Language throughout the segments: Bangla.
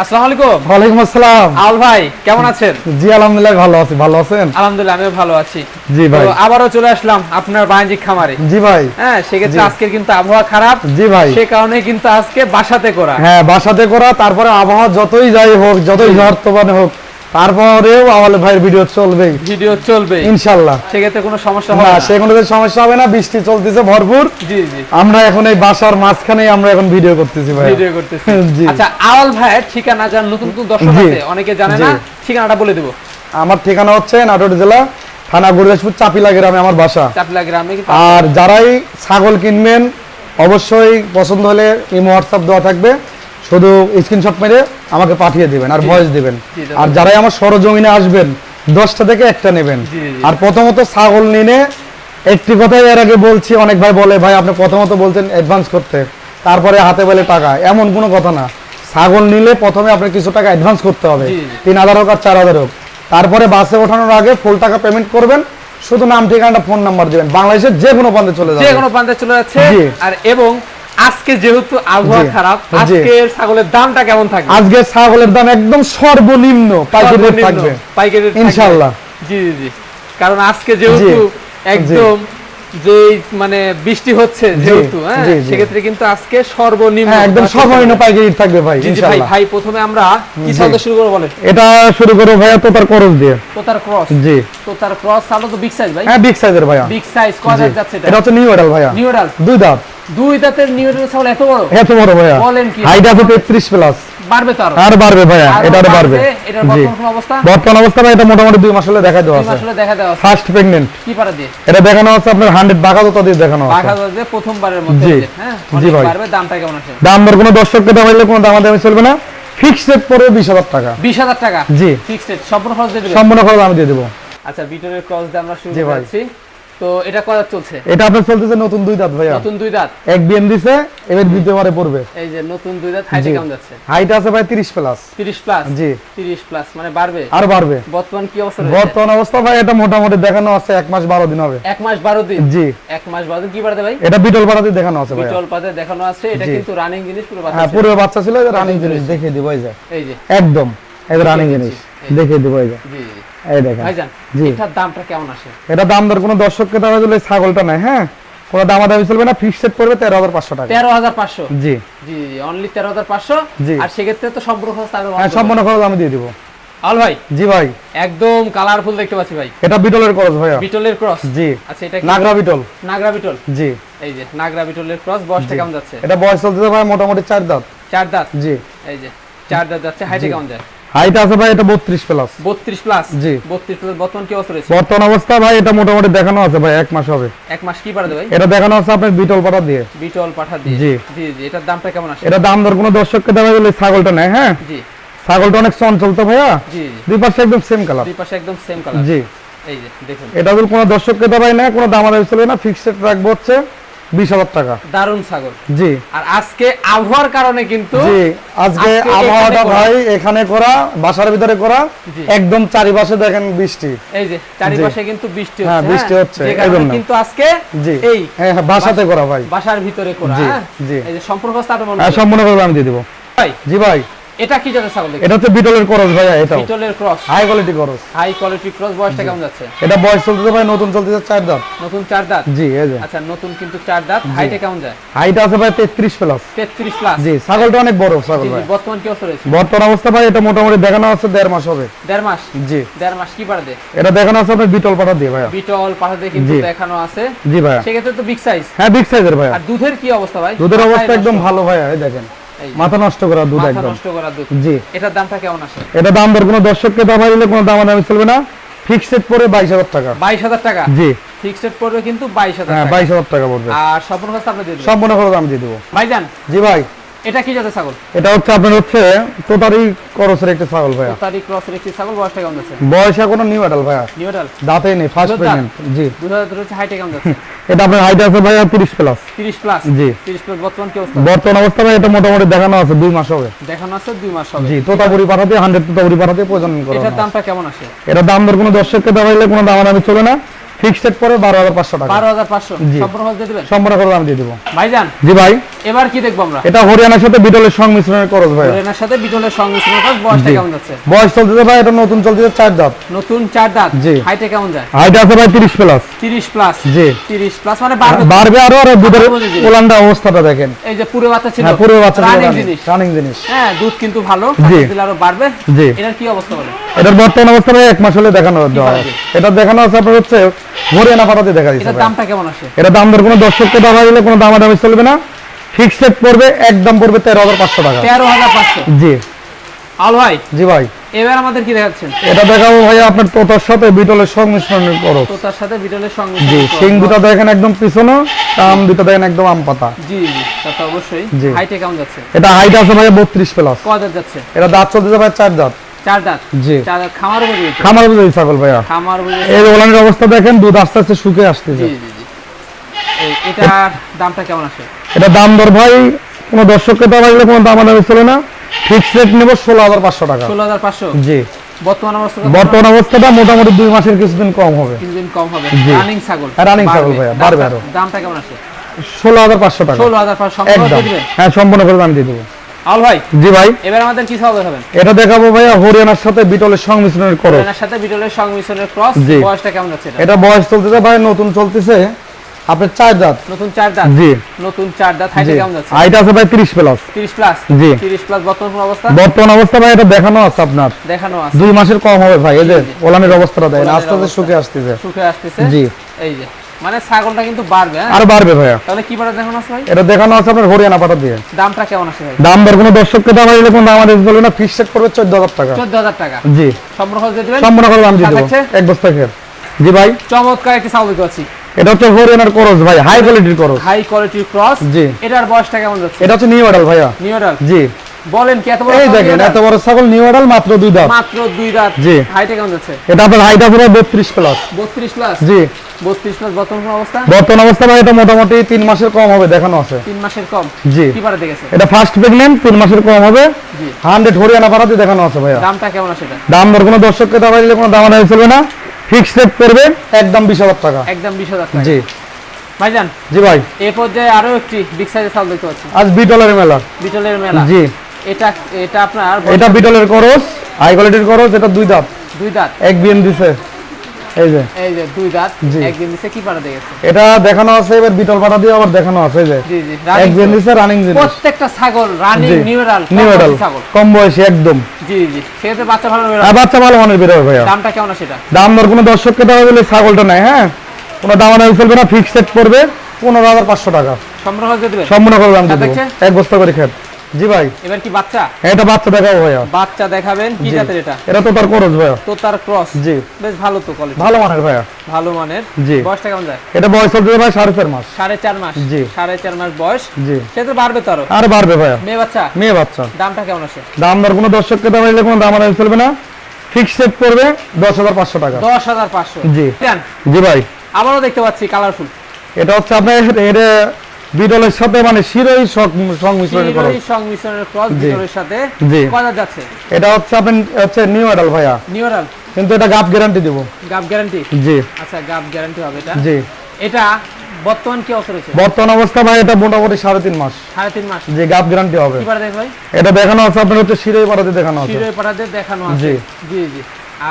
আসসালামু আলাইকুম। ওয়ালাইকুম আসসালাম। আল ভাই কেমন আছেন? জি আলহামদুলিল্লাহ ভালো আছি ভালো আছেন? আলহামদুলিল্লাহ আমিও ভালো আছি। জি ভাই। তো আবারও চলে আসলাম আপনার বাণিজ্যিক খামারে। জি ভাই। হ্যাঁ সেক্ষেত্রে আজকে কিন্তু আবহাওয়া খারাপ। জি ভাই। সে কারণে কিন্তু আজকে বাসাতে করা। হ্যাঁ বাসাতে করা তারপরে আবহাওয়া যতই যাই হোক যতই ঝড় তোফান হোক তারপরেও আমার ভাইয়ের ভিডিও চলবেই। ভিডিও চলবে সেক্ষেত্রে কোনো সমস্যা হবে না কোনো সমস্যা হবে না বৃষ্টি চলতেছে ভরপুর। জি জি। আমরা এখন এই বাসার মাঝখানেই আমরা এখন ভিডিও করতেছি ভাই ভিডিও করতেছি। জি। আচ্ছা আওয়াল ভাইয়ের ঠিকানা যার নতুন নতুন দর্শক আছে অনেকে জানে না ঠিকানাটা বলে দেবো। আমার ঠিকানা হচ্ছে নাটোর জেলা থানা গুরদাসপুর চাপিলা গ্রামে আমার বাসা। চাপলা গ্রামে আর যারাই ছাগল কিনবেন অবশ্যই পছন্দ হলে ইমো হোয়াটসঅ্যাপ দেওয়া থাকবে। শুধু স্ক্রিনশট মেরে আমাকে পাঠিয়ে দিবেন আর ভয়েস দিবেন। আর যারাই আমার সরজমিনে আসবেন দশটা থেকে একটা নেবেন। আর প্রথমত ছাগল নিনে একটি কথাই এর আগে বলছি অনেক ভাই বলে ভাই আপনি প্রথমত বলছেন অ্যাডভান্স করতে তারপরে হাতে বলে টাকা। এমন কোনো কথা না। ছাগল নিলে প্রথমে আপনার কিছু টাকা অ্যাডভান্স করতে হবে। তিন হাজার হোক আর চার হাজার হোক। তারপরে বাসে ওঠানোর আগে ফুল টাকা পেমেন্ট করবেন। শুধু নাম ঠিকানাটা ফোন নাম্বার দিবেন। বাংলাদেশের যে কোনো প্রান্তে চলে যাবে। যে কোনো প্রান্তে চলে যাচ্ছে। আর এবং আজকে যেহেতু আবহাওয়া খারাপ জি। আজকের ছাগলের দামটা কেমন থাকবে? আজকে ছাগলের দাম একদম সর্বনিম্ন পাইকারি থাকবে। পাইকারি ইনশাআল্লাহ। জি জি জি। কারণ আজকে যেহেতু একদম যে মানে বৃষ্টি হচ্ছে যেহেতু হ্যাঁ। সেক্ষেত্রে কিন্তু আজকে সর্বনিম্ন হ্যাঁ একদম সর্বনিম্ন পাইকারি থাকবে ভাই ইনশাআল্লাহ। ভাই প্রথমে আমরা কি জি। শুরু করব বলেন? এটা শুরু করো ভাইয়া তো তার খরচ দিয়ে। তোতার ক্রস? জি। তোতার ক্রস সাউন্ড তো বিগ সাইজ ভাই। হ্যাঁ বিগ সাইজের ভাইয়া। বিগ সাইজ কয় যাচ্ছে এটা? এটা হচ্ছে নিউ এডাল ভাইয়া। নিউ এডাল দুই দাঁত। দুই দাঁতের নিউ ছাগল এত বড়? এত বড় ভাইয়া। বলেন কি? হাইট আছে তেত্রিশ প্লাস। বাড়বে তো আরও? বাড়বে ভাইয়া এটা আরও বাড়বে? এটার জি। বর্তমান অবস্থা? বর্তমান অবস্থা ভাই এটা মোটামুটি দুই মাস হলে দেখা দেওয়া দুই মাস হলে দেখা দেওয়া আছে। ফার্স্ট প্রেগনেন্ট কি পারা দিয়ে? এটা দেখানো হচ্ছে আপনার হান্ড্রেড বাঘা তো দিয়ে দেখানো বাঘা হচ্ছে দরজে প্রথমবারের যে, হ্যাঁ? জি ভাই। বাড়বে দামটা কেমন আছে দাম দর কোনো দর্শককে দেওয়া হইলে কোনো দামাদামি চলবে না। ফিক্সড রেট পড়বে বিশ হাজার টাকা। বিশ হাজার টাকা? জি। ফিক্সড রেট সম্পূর্ণ খরচ দিয়ে দেবেন? সম্পূর্ণ খরচ আমি দিয়ে দেবো। আচ্ছা বিটনের ক্রস দিয়ে আমরা শুরু করছি। তো এটা কত চলছে? এটা আপনার চলতেছে নতুন দুই দাঁত ভাইয়া। নতুন দুই দাঁত? এক বিএম দিছে এবার দ্বিতীয় বারে পড়বে। এই যে নতুন দুই দাঁত হাইটে। কেমন যাচ্ছে? হাইট আছে ভাই তিরিশ প্লাস 30 প্লাস জি। 30 প্লাস মানে বাড়বে? আর বাড়বে। বর্তমান কি অবস্থা বর্তমান অবস্থা ভাই এটা মোটামুটি দেখানো আছে এক মাস বারো দিন হবে। এক মাস 12 দিন? জি। এক মাস 12 দিন কি বাড়বে ভাই? এটা বিটল পাড়াতে দেখানো আছে ভাইয়া। বিটল পাতে দেখানো আছে এটা কিন্তু রানিং জিনিস পুরো বাচ্চা হ্যাঁ ছিল। পুরো বাচ্চা ছিল রানিং জিনিস দেখিয়ে দিব এই যে। এই যে। একদম। এই রানিং জিনিস। দেখিয়ে দিব এই যে। জি জি। এই দেখেন। জি। এটার দামটা কেমন আসে? এটা দাম দর কোনো দর্শককে দেওয়া দিলে ছাগলটা নাই হ্যাঁ? কোনো দামা দামি চলবে না ফিক্সড সেট পড়বে তেরো হাজার পাঁচশো টাকা। 13500 জি। জি অনলি 13500 জি। আর সেক্ষেত্রে তো সম্পূর্ণ খরচ হ্যাঁ সম্পূর্ণ খরচ আমি দিয়ে দিব। আল ভাই? জি ভাই। একদম কালারফুল দেখতে পাচ্ছি ভাই। এটা বিটলের খরচ ভাইয়া। বিটলের ক্রস জি। আচ্ছা এটা নাগরা বিটল। নাগরা বিটল? জি। এই যে নাগরা বিটলের ক্রস বয়সটা কেমন যাচ্ছে? এটা বয়স চলতেছে ভাই মোটামুটি চার দাঁত। চার দাঁত? জি। এই যে চার দাঁত যাচ্ছে হাইটে কেমন যায়? হাইট আছে ভাই এটা বত্রিশ প্লাস 32 প্লাস জি। 32 প্লাস বর্তমান কি অবস্থা রয়েছে? বর্তমান অবস্থা ভাই এটা মোটামুটি দেখানো আছে ভাই এক মাস হবে। এক মাস কি পারে ভাই? এটা দেখানো আছে আপনার বিটল পাড়া দিয়ে। বিটল পাঠা দিয়ে। জি। জি জি এটার দামটা কেমন আসে? এটা দাম দর কোনো দর্শককে দেওয়া দিলে ছাগলটা নেয় হ্যাঁ? জি। ছাগলটা অনেক চঞ্চল তো ভাইয়া। জি দুই পাশে একদম সেম কালার দুই পাশে একদম সেম কালার জি। এই যে দেখুন। এটা যদি কোনো দর্শককে দেওয়াই না কোনো দাম দামি চলবে না ফিক্সড রাখব হচ্ছে। বিশ হাজার টাকা। দারুণ ছাগল। জি। আর আজকে আবহাওয়ার কারণে কিন্তু জি আজকে আবহাওয়াটা ভাই এখানে করা বাসার ভিতরে করা একদম চারিপাশে দেখেন বৃষ্টি। এই যে চারিপাশে কিন্তু বৃষ্টি হ্যাঁ, বৃষ্টি হচ্ছে, যে কারণে এই জন্য। কিন্তু আজকে জি। এই হ্যাঁ হ্যাঁ, বাসাতে করা ভাই। বাসার ভিতরে করা জি, হ্যাঁ? জি। এই যে হ্যাঁ সম্পূর্ণ করে আমি দিয়ে দিব। ভাই। জি ভাই। এটা কি জাতের ছাগল এটা হচ্ছে বিটলের করস ভাইয়া এটাও। বিটলের cross. High quality cross. High quality cross বয়সটা কেমন যাচ্ছে? এটা বয়স চলতেছে ভাই নতুন চলতেছে চার দাঁত। নতুন চার দাঁত? জি এই যে। আচ্ছা নতুন কিন্তু চার দাঁত। হাইটে কেমন যায়? হাইট আছে ভাই তেত্রিশ প্লাস 33 প্লাস জি ছাগলটা অনেক বড় ছাগল ভাই। বর্তমান কি অবস্থা রয়েছে? বর্তমান অবস্থা ভাই এটা মোটামুটি দেখানো আছে দেড় মাস হবে। দেড় মাস? জি। দেড় মাস কি পারে এটা দেখানো আছে আপনার বিটল পাঠা দিয়ে ভাইয়া। বিটল পাঠাতে কিন্তু দেখানো আছে। জি ভাইয়া। সেক্ষেত্রে তো বিগ সাইজ হ্যাঁ বিগ সাইজের ভাইয়া। আর দুধের কি অবস্থা ভাই? দুধের অবস্থা একদম ভালো এই দেখেন। মাথা নষ্ট করা দুধ একদম। নষ্ট করা দুধ। জি। এটার দামটা কেমন আসে? এটা দাম দর কোনো দর্শককে দাম দিলে কোনো দাম আমি চলবে না। ফিক্সড পরে বাইশ হাজার টাকা। বাইশ হাজার টাকা? জি। ফিক্সড পড়বে কিন্তু বাইশ হাজার হ্যাঁ টাকা। বাইশ হাজার টাকা পড়বে। আর সম্পূর্ণ খরচ আপনি দিয়ে দেবেন সম্পূর্ণ খরচ আমি দিয়ে দেবো। ভাইজান। জি ভাই। এটা কি জাতের ছাগল? এটা হচ্ছে আপনার হচ্ছে তোতারি করসের একটা ছাগল ভাইয়া। তারি ক্রসের একটি ছাগল বয়সটা কেমন যাচ্ছে? বয়স এখনও নিউ অ্যাডাল ভাইয়া। দাঁতে নেই ফার্স্ট জি। হচ্ছে হাইটে কেমন যাচ্ছে? এটা আপনার হাইট আছে ভাইয়া তিরিশ প্লাস তিরিশ প্লাস জি। তিরিশ প্লাস বর্তমান কি অবস্থা? বর্তমান অবস্থা ভাই এটা মোটামুটি দেখানো আছে দুই মাস হবে। দেখানো আছে দুই মাস হবে। জি তোতাপুরি পাঠাতে হান্ড্রেড তোতাপুরি পাঠাতে করা এটার দামটা কেমন আসে? এটা দাম দর কোনো দর্শককে দেওয়া কোনো দাম আমি চলে না। ফিক্সড পরে বারো হাজার পাঁচশো টাকা। বারো হাজার পাঁচশো? জি। সম্পূর্ণ খরচ দিয়ে দেবেন? সম্পূর্ণ করে দাম দিয়ে দিব। ভাইজান জি ভাই। এবার কি দেখব আমরা? এটা হরিয়ানার সাথে বিটলের সংমিশ্রণের খরচ ভাই হরিয়ানার সাথে বিটলের সংমিশ্রণ খরচ বয়সটা কেমন যাচ্ছে? বয়স চলতেছে ভাই এটা নতুন চলতেছে চার দাঁত। নতুন চার দাঁত? জি। হাইটে কেমন যায়? হাইট আছে ভাই তিরিশ প্লাস তিরিশ প্লাস জি। তিরিশ প্লাস মানে বাড়বে বাড়বে আরও আর দুধের ওলান্ডা অবস্থাটা দেখেন। এই যে পুরো বাচ্চা ছিল হ্যাঁ পুরো বাচ্চা রানিং জিনিস। রানিং জিনিস। হ্যাঁ দুধ কিন্তু ভালো। দিলে আরও বাড়বে। জি। এটার কি অবস্থা বলে এটার বর্তমান অবস্থা ভাই এক মাস হলে দেখানো। এটা দেখানো আছে আপনার হচ্ছে হরিয়ানা দেখা দিচ্ছে দামটা কেমন আসে? এটা দাম দর কোনো দিলে কোনো চলবে না। ফিক্সড রেট পড়বে একদম পড়বে তেরো হাজার পাঁচশো টাকা। তেরো হাজার পাঁচশো? জি। আল ভাই জি ভাই। এবার আমাদের কি দেখাচ্ছেন? এটা দেখাবো ভাই আপনার তোতার সাথে বিটলের সংমিশ্রণ করো। তো তার সাথে বিটলের সঙ্গে জি সিং দুটা দেখেন একদম পিছনে দুটা দেখেন একদম আম পাতা। জি জি তা তো অবশ্যই। হাইটে কেমন যাচ্ছে। এটা হাইট আছে ভাই বত্রিশ প্লাস কয় দাঁত যাচ্ছে? এটা দাঁত চলতেছে ভাই চার দাঁত। চার দাঁত জি চার দাঁত খামার ছাগল ভাইয়া। খামার ওলানের অবস্থা দেখেন দুধ আস্তে আস্তে শুকে আসতেছে। জি জি জি। এটার দামটা কেমন আসে? এটা দাম দর ভাই কোনো দর্শককে দেওয়া দিলে কোনো দাম দামি চলে না। ফিক্সড রেট নেব ষোলো হাজার পাঁচশো টাকা। ষোলো হাজার পাঁচশো? জি। বর্তমান অবস্থা বর্তমান অবস্থাটা মোটামুটি দুই মাসের কিছুদিন কম হবে। কিছুদিন কম হবে। রানিং ছাগল। হ্যাঁ, running ছাগল ভাইয়া, বাড়বে আরও। দামটা কেমন আসে? ষোলো হাজার পাঁচশো টাকা। ষোলো হাজার পাঁচশো হ্যাঁ সম্পূর্ণ করে আমি দিয়ে দেবো। আল ভাই জি ভাই। এবার আমাদের কি খাওয়া দেখাবেন এটা দেখাবো ভাইয়া হরিয়ানার সাথে বিটলের সংমিশ্রণের করো এনার সাথে বিটলের সংমিশ্রণের ক্রস বয়সটা কেমন যাচ্ছে এটা? বয়স চলতেছে ভাই নতুন চলতেছে। আপনার চার দাঁত। নতুন চার দাঁত? জি। নতুন চার দাঁত হাইটে কেমন যাচ্ছে? হাইট আছে ভাই তিরিশ প্লাস তিরিশ প্লাস জি। তিরিশ প্লাস বর্তমান অবস্থা? বর্তমান অবস্থা ভাই এটা দেখানো আছে আপনার। দেখানো আছে। দুই মাসের কম হবে ভাই এই যে। ওলানের অবস্থাটা ওলানের আস্তে আস্তে। শুকে আসতেছে। সুখে আসতেছে। জি। এই যে। মানে ছাগলটা কিন্তু বাড়বে হ্যাঁ? আর বাড়বে ভাইয়া। তাহলে কি বাড়া দেখানো আছে ভাই? এটা দেখানো আছে আপনার হরিয়ানা পাটা দিয়ে দামটা কেমন আছে ভাই? দাম দর কোনো দর্শককে দেওয়া দিলে কোনো আমাদের চলে না ফিক্স সেট করবে চোদ্দ হাজার টাকা। চোদ্দ হাজার টাকা। জি। সম্পূর্ণ দিয়ে দিবেন? সম্পূর্ণ করে দাম দিয়ে দেবো। এক বস্তা খের জি ভাই। চমৎকার একটি ছাগল দেখতে পাচ্ছি। এটা হচ্ছে হরিয়ানার করস ভাই হাই কোয়ালিটির করস। হাই কোয়ালিটির ক্রস। জি। এটার বয়সটা কেমন যাচ্ছে? এটা হচ্ছে নিউ মডেল ভাইয়া। নিউরাল জি। বলেন কি এত বড় এই দেখেন এত বড় ছাগল নিউ মাত্র দুই দাঁত। মাত্র দুই দাঁত। জি। হাইটে কেমন যাচ্ছে? এটা আপনার আছে বত্রিশ প্লাস বত্রিশ প্লাস জি। বত্রিশ প্লাস বর্তমান অবস্থা? বর্তমান অবস্থা ভাই এটা মোটামুটি তিন মাসের কম হবে দেখানো আছে। তিন মাসের কম? জি। কি পারে দেখেছে এটা ফার্স্ট প্রেগনেন্ট তিন মাসের কম হবে। জি। হান্ড্রেড হরিয়ানা পাঠাতে দেখানো আছে ভাইয়া। দামটা কেমন আছে এটা? দাম দর কোনো দাম দামি চলবে না। ফিক্সড রেট করবে একদম বিশ হাজার টাকা। একদম বিশ হাজার টাকা। জি। ভাইজান জি ভাই। এ পর্যায়ে আরও একটি বিগ সাইজের ছাগল দেখতে পাচ্ছি। আজ বিটলের মেলা। বিটলের মেলা। জি। এটা এটা আপনার এটা বিটলের করস হাই কোয়ালিটির করস এটা দুই দাঁত। দুই দাঁত? এক বিএন দিছে। এই যে। এই যে দুই দাঁত জি। একদিন দিছে কি এটা দেখানো আছে এবার বিটল দিয়ে আবার দেখানো আছে এই যে। জি জি এক তো। দিছে রানিং জিনিস। প্রত্যেকটা ছাগল রানিং নিউরাল ছাগল। কম বয়সী একদম। জি জি বাচ্চা ভালো বেরোয়। আর বাচ্চা ভালো মানের বেরোবে ভাইয়া। দামটা কেমন দাম দর কোনো দর্শককে দেওয়া দিলে ছাগলটা নাই হ্যাঁ? কোনো দাম চলবে না ফিক্সড পড়বে পনেরো হাজার পাঁচশো টাকা। সম্পূর্ণ করে দাম দেবো। এক বস্তা করে খেত। জি ভাই। এবার কি বাচ্চা? এটা বাচ্চা দেখাবো ভাইয়া। বাচ্চা দেখাবেন? কি জাতের এটা? এটা তো তার করস ভাইয়া। তো তার ক্রস। জি। বেশ ভালো তো কোয়ালিটি ভালো মানের ভাইয়া। ভালো মানের। জি। বয়সটা কেমন যায়? এটা বয়স চলছে ভাই সাড়ে চার মাস। সাড়ে চার মাস। জি। সাড়ে চার মাস বয়স। জি। সে তো বাড়বে তো আরও। আর বাড়বে ভাইয়া। মেয়ে বাচ্চা? মেয়ে বাচ্চা। দামটা কেমন আছে দাম দর কোনো দর্শককে দিলে কোনো দাম দামি চলবে না। ফিক্সড হাজার পাঁচশো টাকা। দশ হাজার পাঁচশো। জি। জান, জি ভাই। আবারও দেখতে পাচ্ছি কালারফুল এটা হচ্ছে আপনার এটা বিটলের সাথে মানে শিরোই সংমিশ্রণের ক্রস। সাথে যাচ্ছে। এটা হচ্ছে আপনার হচ্ছে নিউ ভাইয়া। নিউরাল কিন্তু এটা গাপ গ্যারান্টি দিব। গ্যারান্টি জি। আচ্ছা গ্যারান্টি হবে এটা। জি। এটা বর্তমান কি অবস্থা রয়েছে? বর্তমান অবস্থা ভাই এটা মোটামুটি সাড়ে তিন মাস। সাড়ে তিন মাস। যে গাপ গ্যারান্টি হবে। কি পারে ভাই? এটা দেখানো আছে আপনার হচ্ছে শিরোই পাড়াতে দেখানো আছে। দেখানো আছে। জি। জি জি।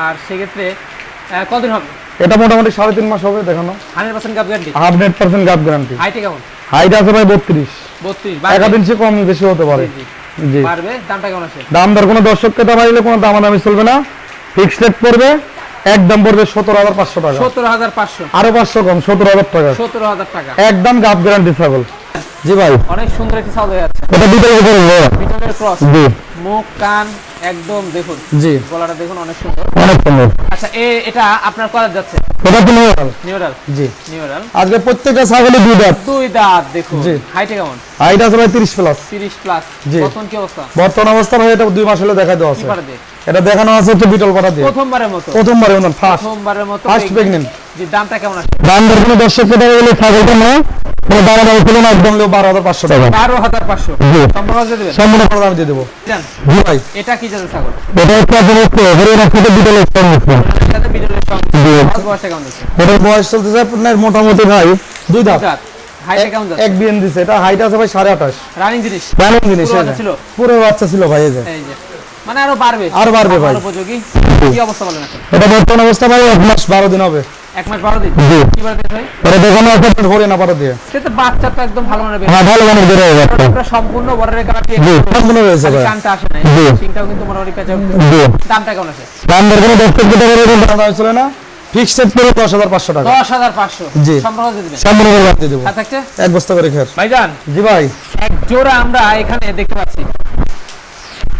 আর সেক্ষেত্রে কতদিন হবে? এটা মোটামুটি সাড়ে তিন মাস হবে দেখানো। গ্যারান্টি হান্ড্রেড পার্সেন্ট গাপ গ্যারান্টি হাইটে কেমন? হাইট আছে ভাই বত্রিশ। একাধিক ইঞ্চি কম বেশি হতে পারে। জি দাম দর কোনো দর্শক দেওয়া দিলে কোনো দামা দামি চলবে না। ফিক্সড রেট পড়বে একদম পড়বে সতেরো হাজার পাঁচশো টাকা। সতেরো হাজার পাঁচশো। আরও পাঁচশো কম সতেরো হাজার টাকা। সতেরো হাজার টাকা। একদম গাপ গ্যারান্টি ছাগল। জি ভাই। অনেক সুন্দর একটি ছাগল দেখা যাচ্ছে এটা ভাইয়া। ক্রস জি। মুখ কান একদম দেখুন। জি। গলাটা দেখুন অনেক সুন্দর। অনেক সুন্দর। আচ্ছা এ এটা আপনার করা যাচ্ছে। এটা তো নিউরাল নিউরাল জি। নিউরাল আজকে প্রত্যেকটা ছাগলে দুই দাঁত। দুই দাঁত দেখুন। জি। হাইটে কেমন? হাইট আছে ভাই তিরিশ প্লাস তিরিশ প্লাস জি। বর্তমান কি অবস্থা? বর্তমান অবস্থা ভাই এটা দুই মাস হলে দেখা দেওয়া কি পারে এটা দেখানো আছে একটু বিটল পাটা দিয়ে। প্রথমবারের মতো। প্রথমবারে ওনার ফার্স্ট প্রথমবারের মতো ফার্স্ট। প্রেগনেন্ট জি দামটা কেমন আছে? দাম দর কোনো দর্শক কথা বলে ছাগলটা নয় কোনো দাম দাম ছিল না একদম হাজার পাঁচশো টাকা। বারো হাজার পাঁচশো। দিয়ে দেবেন? সম্পূর্ণ করে আমি দিয়ে দেবো। জি ভাই। এটা কি জাতের ছাগল? এটা হচ্ছে আপনার হচ্ছে হরিয়ানার সাথে বিটলের এর সাথে বিটলের সঙ্গে। জি। বয়সটা কেমন আছে? এটার বয়স চলতেছে আপনার মোটামুটি ভাই দুই দাঁত। কেমন এক বিএন দিছে এটা হাইট আছে ভাই সাড়ে আঠাশ। রানিং জিনিস? কেমন জিনিস পুরো বাচ্চা ছিল? পুরো বাচ্চা ছিল ভাই এই যে। মানে আরও বাড়বে। আরও বাড়বে ভাই। উপযোগী। কি অবস্থা বলেন এটা বর্তমান অবস্থা ভাই এক মাস বারো দিন হবে। এক মাস বারো দিন? জি। কি ভাই? দেখানো পাটা দিয়ে। বাচ্চা তো একদম ভালো মানে হ্যাঁ ভালো মানে পুরো সম্পূর্ণ বর্ডারের জি সম্পূর্ণ রয়েছে ভাই। কানটা আসে জি। সিংটাও কিন্তু মোটামুটি দামটা কেমন আছে? দাম দর কোনো দর্শক কথা বলে দাম দাম না। ফিক্সড করে দশ হাজার পাঁচশো টাকা। জি। দিয়ে দিবেন। সম্পূর্ণ করে দিয়ে দেবো। আর এক বস্তা করে খের ভাইজান। জি ভাই। এক জোড়া আমরা এখানে দেখতে পাচ্ছি।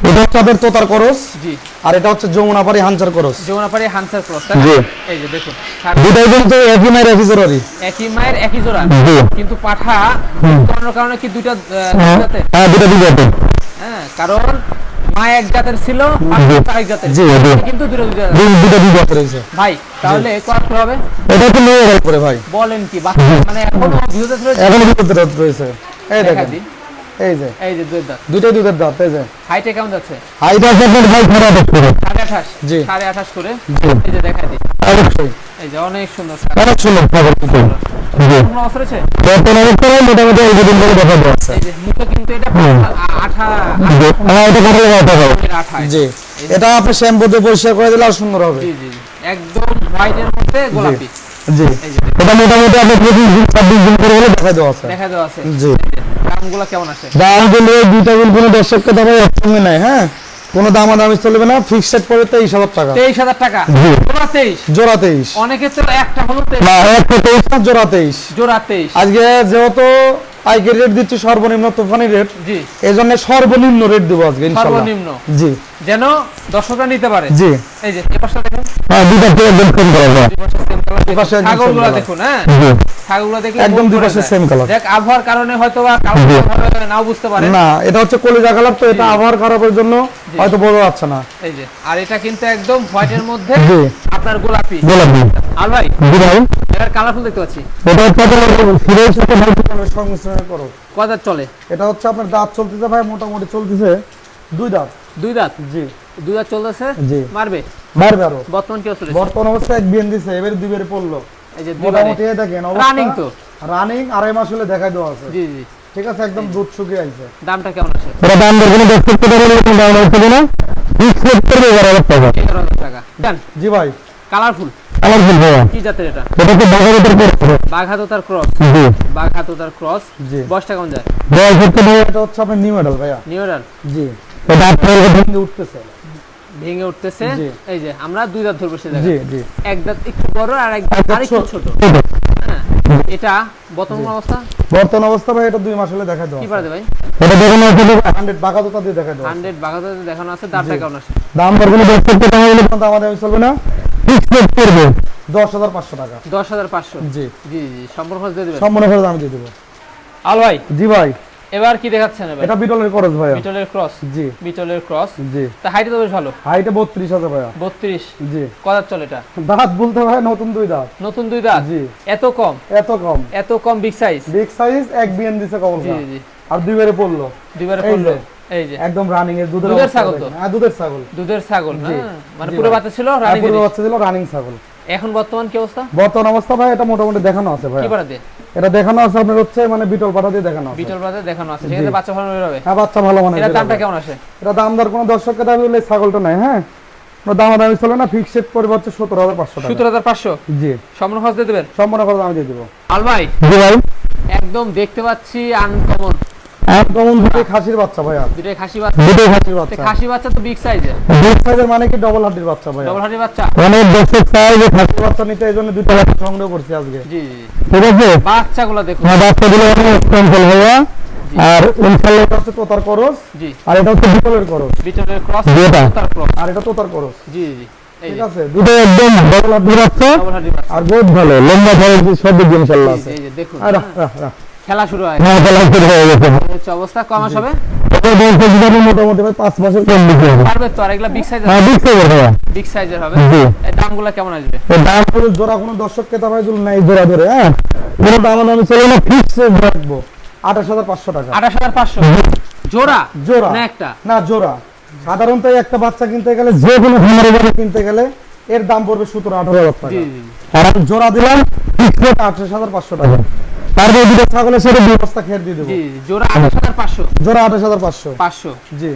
এটা হচ্ছে আপনার তোতার করস? জি। আর এটা হচ্ছে যমুনাপাড়ি হাঞ্চার করস। যমুনাপাড়ি হানসার ক্রস জি। এই যে দেখুন দুটাই কিন্তু একই মায়ের একই জোরারি একই মায়ের একই জোড়া। কিন্তু পাঠা কোনো কারণে কি দুইটা আহ, দুই জাতের? হ্যাঁ দুটা দুই জাতের। হ্যাঁ কারণ মা এক জাতের ছিল আরেক জাতের। জি। কিন্তু দুটো দুটো দুটা রয়েছে ভাই তাহলে কত হবে? এটা হচ্ছে নিয়ে গেল করে ভাই। বলেন কি বাচ্চা মানে এখনও দুধ রয়েছে? এখনও দাঁত রয়েছে। এই দেখেন। এই যে। এই যে দুধ দাঁত। দুটাই দুধের দাঁত এই যে। হাইটে কেমন যাচ্ছে? হাইট আছে আপনার ভাই সাড়ে আঠাশ করে সাড়ে আঠাশ? জি। সাড়ে আঠাশ করে? এই যে দেখা দিই। অবশ্যই। এই যে অনেক সুন্দর অনেক সুন্দর ছাগল কিন্তু। জি। কোনো অবস্থা রয়েছে বর্তমান অবস্থায় মোটামুটি এই দুদিন ধরে দেখা যাচ্ছে এই যে মুখে কিন্তু এটা হুম। আ- আঠা জি। হ্যাঁ এটা কাটলে কথা হবে। জি। এটা আপনি শ্যাম্পু দিয়ে পরিষ্কার করে দিলে আর সুন্দর হবে। জি জি জি। একদম হোয়াইটের মধ্যে গোলাপি। জি। এটা মোটামুটি আপনি দিন করে হলে দেখা দেওয়া আছে। দেখা দেওয়া আছে। জি। দামগুলো কেমন দাম দুইটা কোনো দর্শককে দাম একসঙ্গে নাই হ্যাঁ? কোনো দামাদামি চলবে না ফিক্সড পড়ে তেইশ হাজার টাকা। তেইশ হাজার টাকা? জোড়া তেইশ? জোড়া তেইশ। অনেকে তো একটা হলো না একটা তেইশ না জোড়া তেইশ। জোড়া তেইশ। আজকে যেহেতু পাইকারি রেট দিচ্ছি সর্বনিম্ন তুফানি রেট জি। এই জন্য সর্বনিম্ন রেট দেবো আজকে সর্বনিম্ন। জি। যেন দর্শকরা নিতে পারে। জি। এই যে এই পাশটা দেখুন। হ্যাঁ দুইটা থেকে একদম সেম করা দুই পাশে same colour দুই পাশে দেখুন। একদম same ছাগলগুলো দেখুন হ্যাঁ? ছাগলগুলো দেখলে একদম দুই পাশে যায়। same দেখ আবহাওয়ার কারণে হয়তো বা কালো নাও বুঝতে পারে না এটা হচ্ছে কলিজা কালার তো এটা আবহাওয়ার খারাপের জন্য হয়তো বোঝা যাচ্ছে না। এই যে আর এটা কিন্তু একদম হোয়াইটের মধ্যে আপনার গোলাপি। গোলাপি। আর ভাই জি ভাই। এটার কালারফুল দেখতে পাচ্ছি। এটা হচ্ছে আপনার সাথে মাল্টিপ্লানের করো। কত চলে? এটা হচ্ছে আপনার দাঁত চলতেছে ভাই মোটামুটি চলতেছে দুই দাঁত। দুই দাঁত? জি। দুই দাঁত চলতেছে? জি। মারবে? বাড়বে আরও। বর্তমান কি চলে বর্তমান অবস্থায় এক বিএন দিছে এবারে দুই বেড়ে পড়ল। এই যে মোটামুটি দেখেন রানিং তো। রানিং আড়াই মাস হলে দেখাই দেওয়া আছে। জি জি। ঠিক আছে একদম দুধ শুকিয়ে আইছে। দামটা কেমন আছে? এটা দাম দর কোনো দশ করতে পারবে কোনো দাম হচ্ছে না ফিক্স রেট করবে এগারো টাকা এগারো হাজার টাকা। দেন। জি ভাই। কালারফুল আমার ভুল ভাইয়া। কি জাতের এটা? এটা তো বাজারের উপর পড়ে বাঘাতো তার ক্রস জি। বাঘাতো তার ক্রস জি। বয়সটা কেমন যায়? বয়স হচ্ছে এটা হচ্ছে আপনার নিউ মডেল ভাইয়া। নিউরাল জি। এটা আপনার ভেঙে উঠতেছে। ভেঙে উঠতেছে। এই যে আমরা দুই দাঁত ধরবো সে জি জি। এক দাঁত একটু বড় আর এক দাঁত আরেকটু ছোট। ছোট হ্যাঁ এটা বর্তমান অবস্থা? বর্তমান অবস্থা ভাই এটা দুই মাস হলে দেখা দেওয়া কি পারে ভাই? এটা দেখুন দিয়ে দেখা আছে। কেমন আছে দাম দর কোনো দশ করতে আমাদের চলবে না। ফিক্স রেট করবে। টাকা। জি। জি জি সম্পূর্ণ খরচ দিয়ে দেবেন। সম্পূর্ণ খরচ আমি দিয়ে দেবো। আল ভাই। জি ভাই। এবার কি দেখাচ্ছেন এবার? এটা বিটলের খরচ ভাইয়া। বিটলের ক্রস জি। বিটলের ক্রস জি। তা হাইটে তো বেশ ভালো? হাইটে বত্রিশ হাজার ভাইয়া। বত্রিশ। জি। কদার চলে এটা? দাঁত বলতে ভাই নতুন দুই দাঁত। নতুন দুই দাঁত? জি। এত কম? এত কম। এত কম বিগ সাইজ বিগ সাইজ এক বিএন দিছে কবল জি জি আর দুই বারে পড়ল। দুইবারে পড়ল? এই যে। একদম রানিং এর দুধের ছাগল তো? হ্যাঁ দুধের ছাগল। দুধের ছাগল জি, হ্যাঁ। মানে পুরো বাচ্চা ছিল আর রানী পূর্ব বাচ্চা ছিল রানিং ছাগল। এখন বর্তমান কি অবস্থা? বর্তমান অবস্থা ভাই এটা মোটামুটি দেখানো আছে ভাই। কি দিয়ে? এটা দেখানো আছে আপনার হচ্ছে মানে বিটল পাটা দিয়ে দেখানো আছে। বিটল বাজার দেখানো আছে। সেক্ষেত্রে বাচ্চা ভালো বেরোবে হ্যাঁ বাচ্চা ভালো মানে এটার দামটা কেমন আসে? এটা দাম দর কোনো দর্শককে দাবি হলে ছাগলটা নাই হ্যাঁ। দাম দামি চলে না ফিক্সড পড়বে হচ্ছে সতেরো হাজার পাঁচশো টাকা। সতেরো হাজার পাঁচশো? জি। সম্পূর্ণ খরচ দিয়ে দেবেন? সম্পূর্ণ খরচ আমি দিয়ে দেবো। আল ভাই জি ভাই। একদম দেখতে পাচ্ছি আনকমন একদম দুটোই খাসির বাচ্চা ভাইয়া। দুটাই খাসি বাচ্চা। দুটোই খাসির তো বাচ্চা খাসি বাচ্চা তো বিগ সাইজের বিগ সাইজের মানে কি ডবল হাড্ডির বাচ্চা ভাইয়া? ডবল হাড়ি বাচ্চা। অনেক দর্শক চায় যে খাসির বাচ্চা নিতে দুটো বাচ্চা সংগ্রহ করছি আজকে। জি জি। ঠিক আছে? বাচ্চাগুলো দেখুন। হ্যাঁ বাচ্চাগুলো অনেক ভাইয়া। আর ইনশাল্লাহ এটা হচ্ছে তোতার করস। জি। আর এটা হচ্ছে বিকলের করস। ক্রস যেটা? তার ক্রস। আর এটা তোতার করস। জি জি জি। ঠিক আছে? দুটো একদম ডবল বাচ্চা। আর বহুত ভালো। লম্বা ধরে সব দিক ইনশাল্লাহ আছে। এই যে দেখুন রাখ, রাখ, রাখ। খেলা শুরু হয়। হ্যাঁ খেলা শুরু হয়ে গেছে। হচ্ছে অবস্থা। কমাস হবে? এটা বলছে যে আমি মোটামুটি পাঁচ মাসের কম বেশি হবে। পারবে তো আর এগুলা বিগ সাইজের হ্যাঁ বুঝতে পারব ভাইয়া বিগ সাইজের হবে। এই দামগুলো কেমন আসবে? তো দাম জোড়া কোনো দর্শক ক্রেতা ভাই যদি নাই জোড়া ধরে হ্যাঁ? কোনো দাম আমি চলে না ফিক্স রাখব। আঠাশ হাজার পাঁচশো টাকা। আঠাশ হাজার পাঁচশো? জোড়া? জোড়া। না একটা? না জোড়া। সাধারণত একটা বাচ্চা কিনতে গেলে যে কোনো খামারে বাড়ি কিনতে গেলে এর দাম পড়বে সতেরো আঠারো হাজার টাকা। আর জোড়া দিলাম আঠাশ হাজার পাঁচশো টাকা। তারপরে দুটো ছাগলের সাথে দুই বস্তা দিয়ে দেবো। জি জোড়া আঠাশ হাজার পাঁচশো। জোড়া আঠাশ হাজার পাঁচশো। পাঁচশো। জি।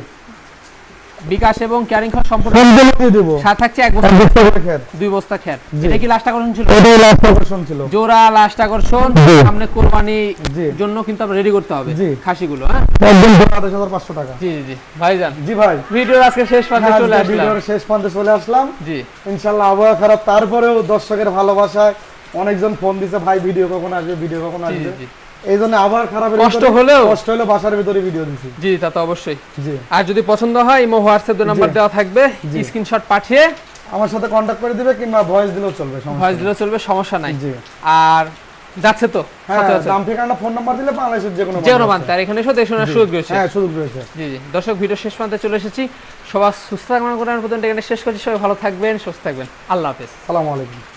বিকাশ এবং ক্যারিং খরচ সম্পূর্ণ সম্পূর্ণ দিয়ে দেবো। সাথে থাকছে এক বস্তা। করে দুই বস্তা এটা কি লাস্ট আকর্ষণ ছিল? লাস্ট অপারেশন ছিল। জোড়া লাস্ট আকর্ষণ। সামনে কোরবানি জন্য কিন্তু আমরা রেডি করতে হবে জি। খাসিগুলো হ্যাঁ? একদম জোড়া আঠাশ হাজার পাঁচশো টাকা। জি জি জি। ভাইজান জি ভাই। ভিডিওর আজকে শেষ হ্যাঁ, চলে আসলাম। ভিডিওর শেষ পর্যন্ত চলে আসলাম। জি। ইনশাল্লাহ আবহাওয়া খারাপ তারপরেও দর্শকের ভালোবাসায় অনেকজন ফোন দিছে ভাই ভিডিও কখন আসবে ভিডিও কখন আসবে? এই জন্য আবহাওয়া খারাপের কষ্ট হলেও? কষ্ট বাসার ভিতরে ভিডিও দিছি। জি তা তো অবশ্যই। জি। আর যদি পছন্দ হয় ইমো হোয়াটসঅ্যাপ নাম্বার দেওয়া থাকবে। স্ক্রিনশট পাঠিয়ে আমার সাথে করে দিবে কিংবা ভয়েস দিলেও চলবে সমস্যা ভয়েস দিলেও চলবে সমস্যা নাই। জি। আর যাচ্ছে তো হ্যাঁ দাম ঠিকানা ফোন নাম্বার দিলে বাংলাদেশের যে কোনো যে কোনো মানুষ আর এখানে এসে দেখে শোনার সুযোগ রয়েছে। হ্যাঁ সুযোগ রয়েছে। জি জি। দর্শক ভিডিও শেষ প্রান্তে চলে এসেছি। সবার সুস্থ আমি এখানে শেষ করছি। সবাই ভালো থাকবেন সুস্থ থাকবেন। আল্লাহ হাফেজ। সালামু আলাইকুম।